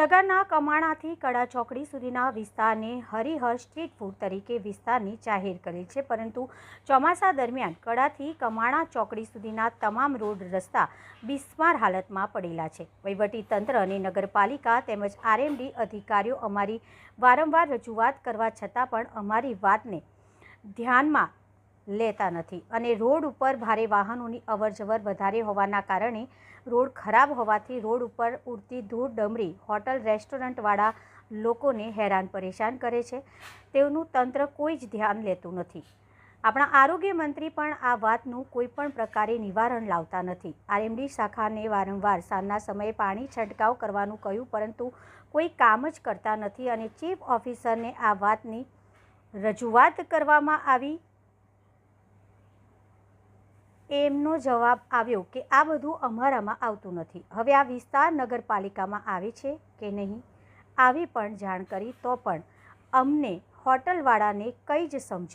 વિસનગરના કમાણાથી કડા ચોકડી સુધીના વિસ્તારને હરિહર સ્ટ્રીટ ફૂડ તરીકે વિસ્તારની જાહેર કરેલ છે, પરંતુ ચોમાસા દરમિયાન કડાથી કમાણા ચોકડી સુધીના તમામ રોડ રસ્તા બિસ્માર હાલતમાં પડેલા છે. તંત્ર અને નગરપાલિકા તેમજ આરએમડી અધિકારીઓ અમારી વારંવાર રજૂઆત કરવા છતાં પણ અમારી વાતને ધ્યાનમાં લેતા નથી અને રોડ ઉપર ભારે વાહનોની અવરજવર વધારે હોવાના કારણે રોડ ખરાબ હોવાથી રોડ ઉપર ઉડતી ધૂળ ડમરી હોટલ રેસ્ટોરન્ટવાળા લોકોને હેરાન પરેશાન કરે છે. તેઓનું તંત્ર કોઈ જ ધ્યાન લેતું નથી. આપણા આરોગ્ય મંત્રી પણ આ વાતનું કોઈ પણ પ્રકારે નિવારણ લાવતા નથી. આરએમડી શાખાને વારંવાર સાંજના સમયે પાણી છંટકાવ કરવાનું કહ્યું, પરંતુ કોઈ કામ જ કરતા નથી અને ચીફ ઓફિસરને આ વાતની રજૂઆત કરવામાં આવી એમનો જવાબ આવ્યો કે આ બધું અમારામાં આવતું નથી. હવે આ વિસ્તાર નગરપાલિકામાં આવે છે કે નહીં? આવી પણ જાણ કરી તો પણ અમને હોટલવાળાને કંઈ જ સમજાતું